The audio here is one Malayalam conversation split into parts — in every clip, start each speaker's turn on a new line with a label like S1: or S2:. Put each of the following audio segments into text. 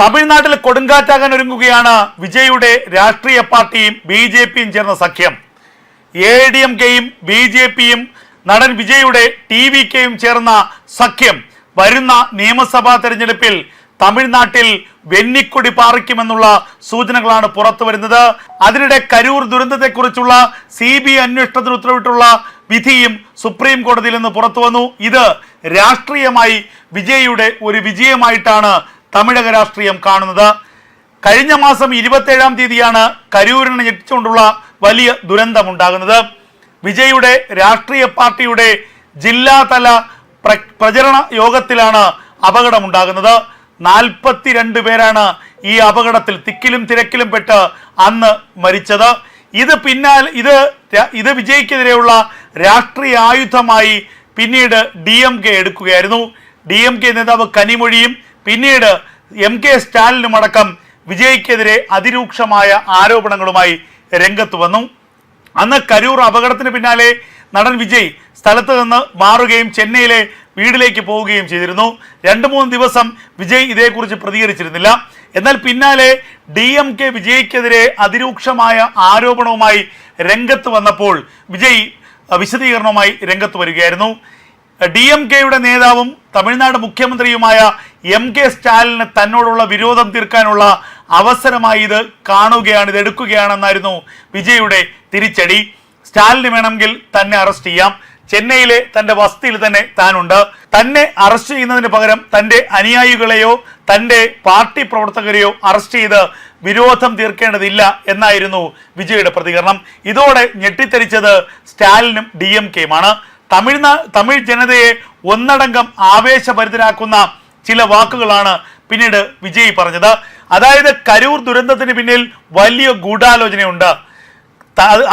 S1: തമിഴ്നാട്ടിൽ കൊടുങ്കാറ്റാകാൻ ഒരുങ്ങുകയാണ് വിജയുടെ രാഷ്ട്രീയ പാർട്ടിയും ബി ജെ പിയും ചേർന്ന സഖ്യം. എ ഡി എം കെയും ബി ജെ പിയും നടൻ വിജയുടെ ടി വി കെയും ചേർന്ന സഖ്യം വരുന്ന നിയമസഭാ തെരഞ്ഞെടുപ്പിൽ തമിഴ്നാട്ടിൽ വെന്നിക്കൊടി പാറിക്കുമെന്നുള്ള സൂചനകളാണ് പുറത്തു വരുന്നത്. അതിനിടെ കരൂർ ദുരന്തത്തെക്കുറിച്ചുള്ള സി ബി അന്വേഷണത്തിന് ഉത്തരവിട്ടുള്ള വിധിയും സുപ്രീം കോടതിയിൽ നിന്ന് പുറത്തു വന്നു. ഇത് രാഷ്ട്രീയമായി വിജയുടെ ഒരു വിജയമായിട്ടാണ് തമിഴക രാഷ്ട്രീയം കാണുന്നത്. കഴിഞ്ഞ മാസം ഇരുപത്തേഴാം തീയതിയാണ് കരൂരിനെ ഞെട്ടിച്ചുകൊണ്ടുള്ള വലിയ ദുരന്തമുണ്ടാകുന്നത്. വിജയുടെ രാഷ്ട്രീയ പാർട്ടിയുടെ ജില്ലാതല പ്ര- പ്രചരണ യോഗത്തിലാണ് അപകടമുണ്ടാകുന്നത്. നാൽപ്പത്തിരണ്ട് പേരാണ് ഈ അപകടത്തിൽ തിക്കിലും തിരക്കിലും പെട്ട് അന്ന് മരിച്ചത്. ഇത് പിന്നാൽ ഇത് ഇത് വിജയ്ക്കെതിരെയുള്ള രാഷ്ട്രീയ ആയുധമായി പിന്നീട് ഡി എം കെ എടുക്കുകയായിരുന്നു. ഡി എം കെ നേതാവ് കനിമൊഴിയും പിന്നീട് എം കെ സ്റ്റാലിനും അടക്കം വിജയ്ക്കെതിരെ അതിരൂക്ഷമായ ആരോപണങ്ങളുമായി രംഗത്ത് വന്നു. അന്ന് കരൂർ അപകടത്തിന് പിന്നാലെ നടൻ വിജയ് സ്ഥലത്ത് നിന്ന് മാറുകയും ചെന്നൈയിലെ വീട്ടിലേക്ക് പോവുകയും ചെയ്തിരുന്നു. രണ്ട് മൂന്ന് ദിവസം വിജയ് ഇതേക്കുറിച്ച് പ്രതികരിച്ചിരുന്നില്ല. എന്നാൽ പിന്നാലെ ഡി എം കെ വിജയ്ക്കെതിരെ അതിരൂക്ഷമായ ആരോപണവുമായി രംഗത്ത് വന്നപ്പോൾ വിജയ് വിശദീകരണവുമായി രംഗത്ത് വരികയായിരുന്നു. ഡി എം കെയുടെ നേതാവും തമിഴ്നാട് മുഖ്യമന്ത്രിയുമായ എം കെ സ്റ്റാലിന് തന്നോടുള്ള വിരോധം തീർക്കാനുള്ള അവസരമായി ഇത് കാണുകയാണ് ഇത് എടുക്കുകയാണെന്നായിരുന്നു വിജയുടെ തിരിച്ചടി. സ്റ്റാലിന് വേണമെങ്കിൽ തന്നെ അറസ്റ്റ് ചെയ്യാം. ചെന്നൈയിലെ തന്റെ വസതിയിൽ തന്നെ താനുണ്ട്. തന്നെ അറസ്റ്റ് ചെയ്യുന്നതിന് പകരം തന്റെ അനുയായികളെയോ തന്റെ പാർട്ടി പ്രവർത്തകരെയോ അറസ്റ്റ് ചെയ്ത് വിരോധം തീർക്കേണ്ടതില്ല എന്നായിരുന്നു വിജയുടെ പ്രതികരണം. ഇതോടെ ഞെട്ടിത്തെരിച്ചത് സ്റ്റാലിനും ഡി എം കെയുമാണ് തമിഴ്നാ തമിഴ് ജനതയെ ഒന്നടങ്കം ആവേശഭരിതരാക്കുന്ന ചില വാക്കുകളാണ് പിന്നീട് വിജയ് പറഞ്ഞത്. അതായത് കരൂർ ദുരന്തത്തിന് പിന്നിൽ വലിയ ഗൂഢാലോചനയുണ്ട്.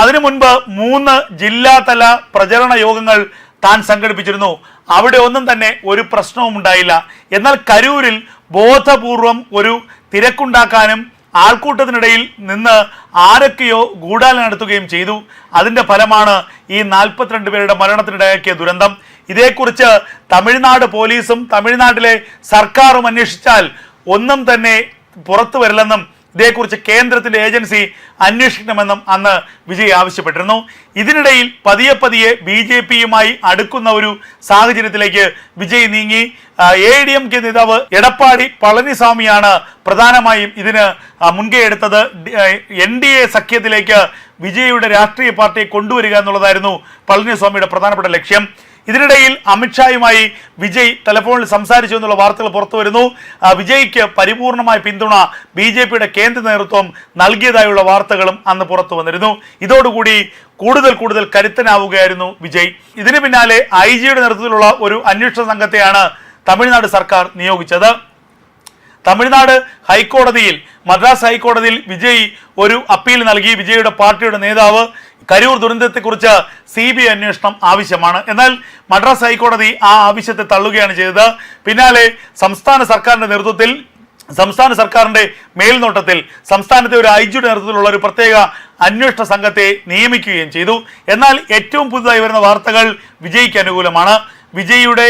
S1: അതിനു മുൻപ് മൂന്ന് ജില്ലാതല പ്രചരണ യോഗങ്ങൾ താൻ സംഘടിപ്പിച്ചിരുന്നു. അവിടെ ഒന്നും തന്നെ ഒരു പ്രശ്നവും ഉണ്ടായില്ല. എന്നാൽ കരൂരിൽ ബോധപൂർവം ഒരു തിരക്കുണ്ടാക്കാനും ആൾക്കൂട്ടത്തിനിടയിൽ നിന്ന് ആരൊക്കെയോ ഗൂഢാലം നടത്തുകയും ചെയ്തു. അതിന്റെ ഫലമാണ് ഈ നാൽപ്പത്തിരണ്ട് പേരുടെ മരണത്തിനിടയാക്കിയ ദുരന്തം. ഇതേക്കുറിച്ച് തമിഴ്നാട് പോലീസും തമിഴ്നാട്ടിലെ സർക്കാരും അന്വേഷിച്ചാൽ ഒന്നും തന്നെ പുറത്തു വരില്ലെന്നും ഇതേക്കുറിച്ച് കേന്ദ്രത്തിലെ ഏജൻസി അന്വേഷിക്കണമെന്നും അന്ന് വിജയ് ആവശ്യപ്പെട്ടിരുന്നു. ഇതിനിടയിൽ പതിയെ പതിയെ ബി ജെ പിയുമായി അടുക്കുന്ന ഒരു സാഹചര്യത്തിലേക്ക് വിജയ് നീങ്ങി. എ ഡി എം കെ നേതാവ് എടപ്പാടി പളനിസ്വാമിയാണ് പ്രധാനമായും ഇതിന് മുൻകൈ എടുത്തത്. എൻ ഡി എ സഖ്യത്തിലേക്ക് വിജയുടെ രാഷ്ട്രീയ പാർട്ടിയെ കൊണ്ടുവരിക എന്നുള്ളതായിരുന്നു പളനിസ്വാമിയുടെ പ്രധാനപ്പെട്ട ലക്ഷ്യം. ഇതിനിടയിൽ അമിത്ഷായുമായി വിജയ് ടെലിഫോണിൽ സംസാരിച്ചു എന്നുള്ള വാർത്തകൾ പുറത്തു വരുന്നു. വിജയ്ക്ക് പരിപൂർണമായ പിന്തുണ ബി ജെ പിയുടെ കേന്ദ്ര നേതൃത്വം നൽകിയതായുള്ള വാർത്തകളും അന്ന് പുറത്തു വന്നിരുന്നു. ഇതോടുകൂടി കൂടുതൽ കൂടുതൽ കരുത്തനാവുകയായിരുന്നു വിജയ്. ഇതിന് പിന്നാലെ ഐ ജിയുടെ നേതൃത്വത്തിലുള്ള ഒരു അന്വേഷണ സംഘത്തെയാണ് തമിഴ്നാട് സർക്കാർ നിയോഗിച്ചത്. തമിഴ്നാട് ഹൈക്കോടതിയിൽ മദ്രാസ് ഹൈക്കോടതിയിൽ വിജയ് ഒരു അപ്പീൽ നൽകി. വിജയുടെ പാർട്ടിയുടെ നേതാവ് കരൂർ ദുരന്തത്തെക്കുറിച്ച് സി ബി ഐ അന്വേഷണം ആവശ്യമാണ്. എന്നാൽ മദ്രാസ് ഹൈക്കോടതി ആ ആവശ്യത്തെ തള്ളുകയാണ് ചെയ്തത്. പിന്നാലെ സംസ്ഥാന സർക്കാരിന്റെ നേതൃത്വത്തിൽ സംസ്ഥാന സർക്കാരിന്റെ മേൽനോട്ടത്തിൽ സംസ്ഥാനത്തെ ഒരു ഐ ജിയുടെ നേതൃത്വത്തിലുള്ള ഒരു പ്രത്യേക അന്വേഷണ സംഘത്തെ നിയമിക്കുകയും ചെയ്തു. എന്നാൽ ഏറ്റവും പുതുതായി വരുന്ന വാർത്തകൾ വിജയിക്ക് അനുകൂലമാണ്. വിജയിയുടെ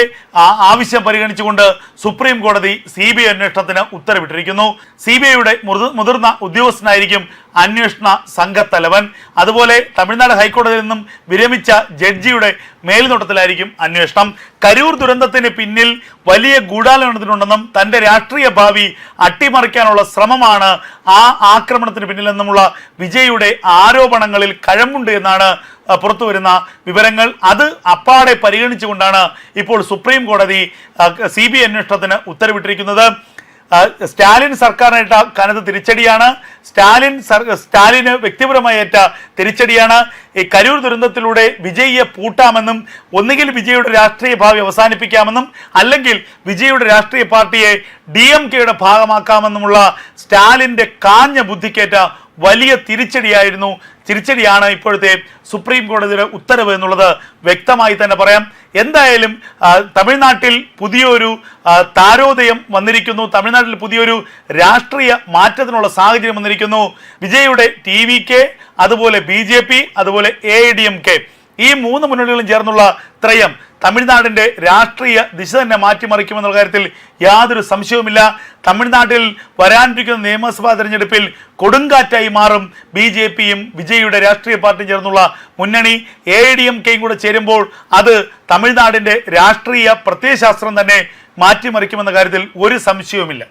S1: ആവശ്യം പരിഗണിച്ചുകൊണ്ട് സുപ്രീം കോടതി സി ബി ഐ അന്വേഷണത്തിന് ഉത്തരവിട്ടിരിക്കുന്നു. സി ബി ഐയുടെ മുതിർന്ന ഉദ്യോഗസ്ഥനായിരിക്കും അന്വേഷണ സംഘത്തലവൻ. അതുപോലെ തമിഴ്നാട് ഹൈക്കോടതിയിൽ നിന്നും വിരമിച്ച ജഡ്ജിയുടെ മേൽനോട്ടത്തിലായിരിക്കും അന്വേഷണം. കരൂർ ദുരന്തത്തിന് പിന്നിൽ വലിയ ഗൂഢാലോചനത്തിനുണ്ടെന്നും തന്റെ രാഷ്ട്രീയ ഭാവി അട്ടിമറിക്കാനുള്ള ശ്രമമാണ് ആ ആക്രമണത്തിന് പിന്നിലെന്നുമുള്ള വിജയുടെ ആരോപണങ്ങളിൽ കഴമ്പുണ്ട് എന്നാണ് പുറത്തു വരുന്ന വിവരങ്ങൾ അത് അപ്പാടെ പരിഗണിച്ചുകൊണ്ടാണ് ഇപ്പോൾ സുപ്രീം കോടതി സി ബി അന്വേഷണത്തിന് ഉത്തരവിട്ടിരിക്കുന്നത്. സ്റ്റാലിൻ സർക്കാരിനേറ്റ കനത്ത തിരിച്ചടിയാണ്. സ്റ്റാലിൻ സ്റ്റാലിന് വ്യക്തിപരമായി ഏറ്റ തിരിച്ചടിയാണ്. ഈ കരൂർ ദുരന്തത്തിലൂടെ വിജയിയെ പൂട്ടാമെന്നും ഒന്നുകിൽ വിജയുടെ രാഷ്ട്രീയ ഭാവി അവസാനിപ്പിക്കാമെന്നും അല്ലെങ്കിൽ വിജയുടെ രാഷ്ട്രീയ പാർട്ടിയെ ഡി എം കെയുടെ ഭാഗമാക്കാമെന്നുമുള്ള സ്റ്റാലിന്റെ കാഞ്ഞ ബുദ്ധിക്കേറ്റ വലിയ തിരിച്ചടിയായിരുന്നു. തിരിച്ചടിയാണ് ഇപ്പോഴത്തെ സുപ്രീം കോടതിയുടെ ഉത്തരവ് എന്നുള്ളത് വ്യക്തമായി തന്നെ പറയാം. എന്തായാലും തമിഴ്നാട്ടിൽ പുതിയൊരു താരോദയം വന്നിരിക്കുന്നു. തമിഴ്നാട്ടിൽ പുതിയൊരു രാഷ്ട്രീയ മാറ്റത്തിനുള്ള സാഹചര്യം വന്നിരിക്കുന്നു. വിജയുടെ ടി വി കെ അതുപോലെ ബി ജെ പി അതുപോലെ എ ഡി എം കെ ഈ മൂന്ന് മുന്നണികളും ചേർന്നുള്ള ത്രയം തമിഴ്നാടിന്റെ രാഷ്ട്രീയ ദിശ തന്നെ മാറ്റിമറിക്കുമെന്നുള്ള കാര്യത്തിൽ യാതൊരു സംശയവുമില്ല. തമിഴ്നാട്ടിൽ വരാനിരിക്കുന്ന നിയമസഭാ തെരഞ്ഞെടുപ്പിൽ കൊടുങ്കാറ്റായി മാറും ബി ജെ പിയും വിജയിയുടെ രാഷ്ട്രീയ പാർട്ടിയും ചേർന്നുള്ള മുന്നണി. എ ഡി എം കെയും കൂടെ ചേരുമ്പോൾ അത് തമിഴ്നാടിന്റെ രാഷ്ട്രീയ പ്രത്യയശാസ്ത്രം തന്നെ മാറ്റിമറിക്കുമെന്ന കാര്യത്തിൽ ഒരു സംശയവുമില്ല.